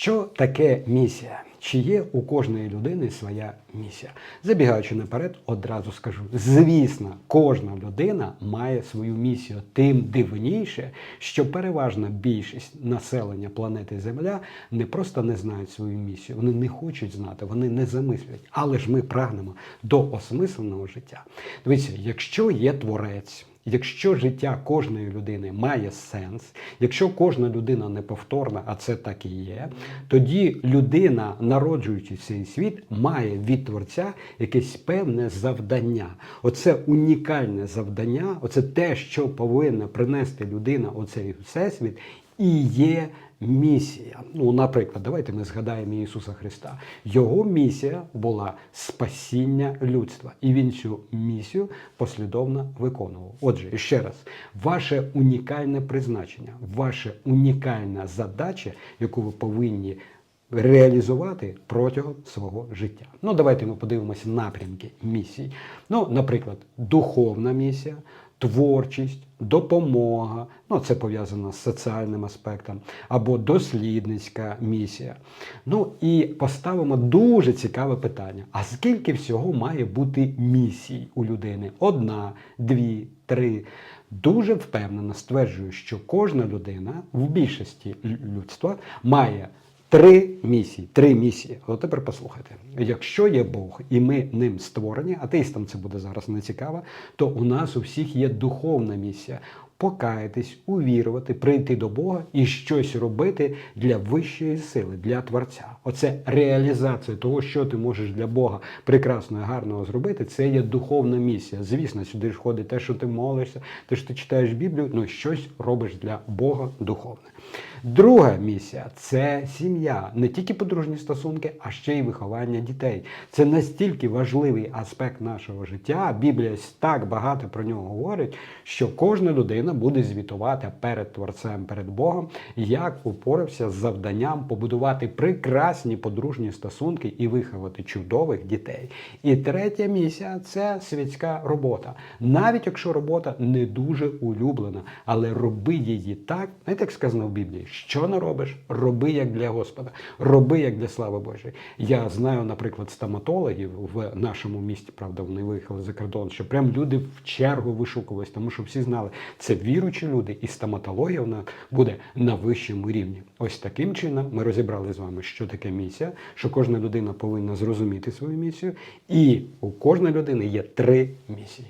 Що таке місія? Чи є у кожної людини своя місія? Забігаючи наперед, одразу скажу: звісно, кожна людина має свою місію. Тим дивніше, що переважна більшість населення планети Земля не просто не знають свою місію, вони не хочуть знати, вони не замислюють. Але ж ми прагнемо до осмисленого життя. Дивіться, якщо є творець. Якщо життя кожної людини має сенс, якщо кожна людина неповторна, а це так і є, тоді людина, народжуючи цей світ, має від творця якесь певне завдання. Оце унікальне завдання, оце те, що повинна принести людина у цей всесвіт, і є місія. Ну, наприклад, давайте ми згадаємо Ісуса Христа. Його місія була спасіння людства, і він цю місію послідовно виконував. Отже, ще раз, ваше унікальне призначення, ваша унікальна задача, яку ви повинні реалізувати протягом свого життя. Ну, давайте ми подивимося напрямки місій. Ну, наприклад, духовна місія, творчість, допомога. Ну, це пов'язано з соціальним аспектом, або дослідницька місія. Ну і поставимо дуже цікаве питання: а скільки всього має бути місій у людини? Одна, дві, три. Дуже впевнено стверджую, що кожна людина в більшості людства має Три місії, три місії. От тепер послухайте. Якщо є Бог і ми ним створені, атеїстам це буде зараз не цікаво, то у нас у всіх є духовна місія. Покаятись, увірувати, прийти до Бога і щось робити для вищої сили, для Творця. Оце реалізація того, що ти можеш для Бога прекрасного і гарного зробити. Це є духовна місія. Звісно, сюди ж входить те, що ти молишся, те, що ти читаєш Біблію, ну щось робиш для Бога духовне. Друга місія це сім'я, не тільки подружні стосунки, а ще й виховання дітей. Це настільки важливий аспект нашого життя. Біблія так багато про нього говорить, що кожна людина буде звітувати перед Творцем, перед Богом, як упорався з завданням побудувати прекрасні подружні стосунки і виховати чудових дітей. І третя місія це світська робота. Навіть якщо робота не дуже улюблена, але роби її так, знаєте, як сказано в Біблії, що не робиш, роби як для Господа, роби як для слави Божої. Я знаю, наприклад, стоматологів в нашому місті, правда, вони виїхали за кордон, що прям люди в чергу вишукувались, тому що всі знали, це віруючі люди, і стоматологія вона буде на вищому рівні. Ось таким чином ми розібрали з вами, що таке місія, що кожна людина повинна зрозуміти свою місію, і у кожної людини є три місії.